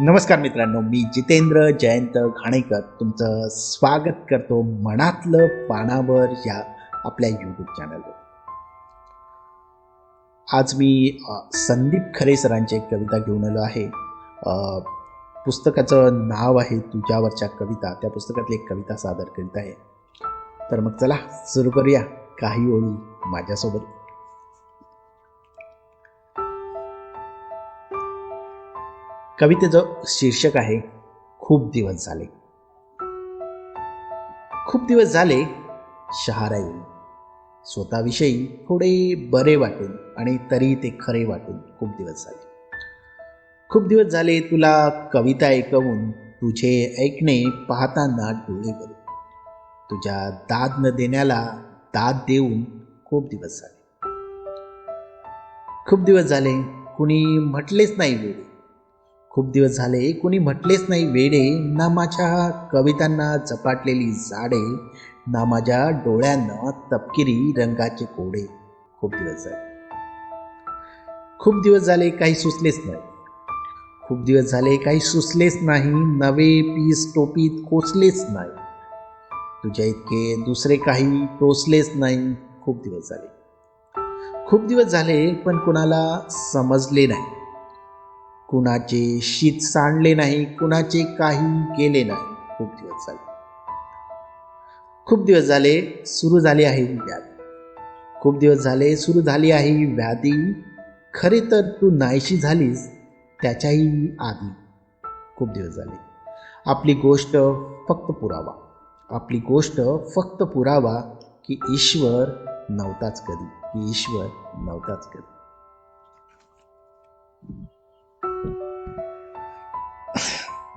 नमस्कार मित्रांनो मी जितेंद्र जयंत घाणेकर. तुमचं स्वागत करतो मनातलं पानावर या आपल्या यूट्यूब चॅनलवर आज मी संदीप खरे सरांची एक कविता घेऊन आलो आहे. पुस्तकाचं नाव आहे तुझ्यावरच्या कविता. त्या पुस्तकातली एक कविता सादर करीत आहे. तर मग चला सुरू करूया. काही ओळी माझ्यासोबत. कवितेचं शीर्षक आहे खूप दिवस झाले. खूप दिवस झाले शहारा येऊन स्वतःविषयी थोडे बरे वाटून आणि तरी ते खरे वाटून खूप दिवस झाले. खूप दिवस झाले तुला कविता ऐकवून तुझे ऐकणे पाहताना डोळे भरून. तुझ्या दाद न देण्याला दाद देऊन खूप दिवस झाले. खूप दिवस झाले कुणी म्हटलेच नाही वेळी. खूप दिवस झाले. कुणी म्हटलेच नाही वेडे ना माझ्या कवितांना झपाटलेली झाडे ना माझ्या डोळ्यांना तपकिरी रंगाचे कोडे. खूप दिवस झाले. खूप दिवस झाले काही सुचलेच नाही. खूप दिवस झाले काही सुचलेच नाही. नवे पीस टोपीत कोचलेच नाही. तुझ्या इतके दुसरे काही टोचलेच नाही. खूप दिवस झाले. खूप दिवस झाले पण कुणाला समजले नाही. कुणाचे शीत सांडले नाही कुणाचे काही केले नाही. खूप दिवस झाले. खूप दिवस झाले सुरू झाली आहे व्याधी. खूप दिवस झाले सुरू झाली आहे व्याधी. खरे तर तू नाहीशी झालीस त्याच्याही आधी. खूप दिवस झाले. आपली गोष्ट फक्त पुरावा. आपली गोष्ट फक्त पुरावा की ईश्वर नव्हताच कधी. की ईश्वर नव्हताच कधी.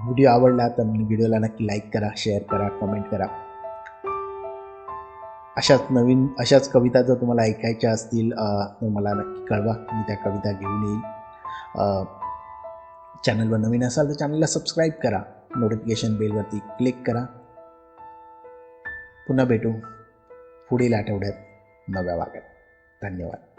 व्हिडिओ आवडला तर व्हिडिओला नक्की लाईक करा शेअर करा कमेंट करा. अशाच नवीन अशाच कविता जर तुम्हाला ऐकायच्या असतील तर मला नक्की कळवा. मी त्या कविता घेऊन येईल चॅनलवर नवीन असाल तर चॅनलला सबस्क्राईब करा. नोटिफिकेशन बेलवरती क्लिक करा. पुन्हा भेटू पुढील आठवड्यात नव्या भागात धन्यवाद.